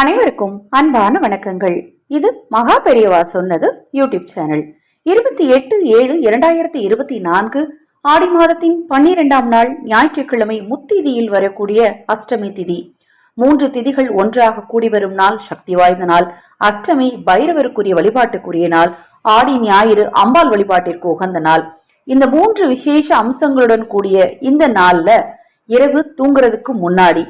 அனைவருக்கும் அன்பான வணக்கங்கள். இது மகா பெரியவா சொன்னது யூடியூப் சேனல். இருபத்தி எட்டு ஏழு இரண்டாயிரத்தி இருபத்தி நான்கு ஆடி மாதத்தின் பன்னிரெண்டாம் நாள் ஞாயிற்றுக்கிழமை முத்திதியில் வரக்கூடிய அஷ்டமி திதி. மூன்று திதிகள் ஒன்றாக கூடி வரும் நாள் சக்தி வாய்ந்த நாள். அஷ்டமி பைரவருக்குரிய வழிபாட்டுக்குரிய நாள். ஆடி ஞாயிறு அம்பாள் வழிபாட்டிற்கு உகந்த நாள். இந்த மூன்று விசேஷ அம்சங்களுடன் கூடிய இந்த நாள்ல இரவு தூங்குறதுக்கு முன்னாடி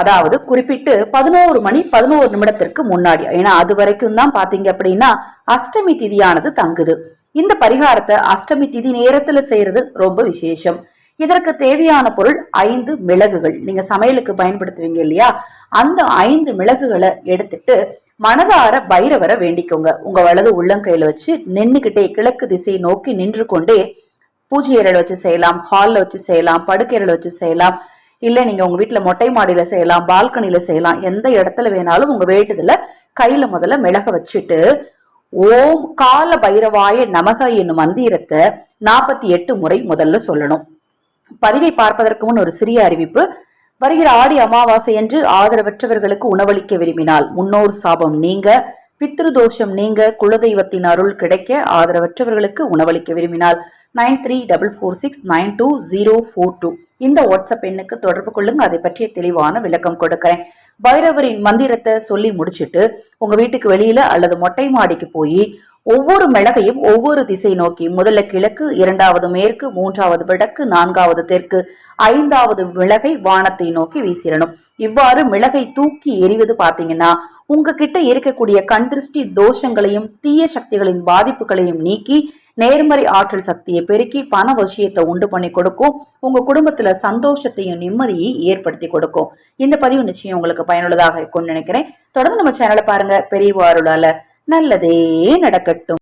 அதாவது குறிப்பிட்டு பதினோரு மணி பதினோரு நிமிடத்திற்கு முன்னாடி. ஏன்னா அது வரைக்கும் தான் பாத்தீங்க அப்படின்னா அஷ்டமி திதியானது தங்குது. இந்த பரிகாரத்தை அஷ்டமி திதி நேரத்துல செய்யறது ரொம்ப விசேஷம். இதற்கு தேவையான பொருள் ஐந்து மிளகுகள். நீங்க சமையலுக்கு பயன்படுத்துவீங்க இல்லையா? அந்த ஐந்து மிளகுகளை எடுத்துட்டு மனதார பைரவரை வேண்டிக்கோங்க. உங்க வலது உள்ளங்கையில வச்சு நின்றுகிட்டே கிழக்கு திசையை நோக்கி நின்று கொண்டே பூஜை அறையில வச்சு செய்யலாம் ஹாலில் வச்சு செய்யலாம் படுக்கையில வச்சு செய்யலாம். இல்லை நீங்கள் உங்கள் வீட்டில் மொட்டை மாடியில் செய்யலாம் பால்கனியில் செய்யலாம் எந்த இடத்துல வேணாலும் உங்கள் வேட்டுதில் கையில் முதல்ல மிளக வச்சுட்டு ஓம் கால பைரவாய நமக என்னும் மந்திரத்தை நாற்பத்தி எட்டு முறை முதல்ல சொல்லணும். பதிவை பார்ப்பதற்கு முன் ஒரு சிறிய அறிவிப்பு. வருகிற ஆடி அமாவாசை என்று ஆதரவற்றவர்களுக்கு உணவளிக்க விரும்பினால் முன்னோர் சாபம் நீங்க பித்ருதோஷம் நீங்க குலதெய்வத்தின் அருள் கிடைக்க ஆதரவற்றவர்களுக்கு உணவளிக்க விரும்பினால் nine three double four six nine two zero four two. இந்த வாட்ஸ்அப் எண்ணுக்கு தொடர்பு கொள்ளுங்க. அதை பற்றிய தெளிவான விளக்கம் கொடுக்கிறேன். பைரவரின் மந்திரத்தை சொல்லி முடிச்சிட்டு உங்க வீட்டுக்கு வெளியில அல்லது மொட்டை மாடிக்கு போய் ஒவ்வொரு மிளகையும் ஒவ்வொரு திசை நோக்கி முதல்ல கிழக்கு இரண்டாவது மேற்கு மூன்றாவது வடக்கு நான்காவது தெற்கு ஐந்தாவது மிளகை வானத்தை நோக்கி வீசிடணும். இவ்வாறு மிளகை தூக்கி எறிவது பாத்தீங்கன்னா உங்ககிட்ட இருக்கக்கூடிய கண் திருஷ்டி தோஷங்களையும் தீய சக்திகளின் பாதிப்புகளையும் நீக்கி நேர்மறை ஆற்றல் சக்தியை பெருக்கி பண விஷயத்தை உண்டு பண்ணி கொடுக்கும். உங்க குடும்பத்துல சந்தோஷத்தையும் நிம்மதியை ஏற்படுத்தி கொடுக்கும். இந்த பதிவு நிச்சயம் உங்களுக்கு பயனுள்ளதாக இருக்கும்னு நினைக்கிறேன். தொடர்ந்து நம்ம சேனலை பாருங்க. பெரியவாருளால நல்லதே நடக்கட்டும்.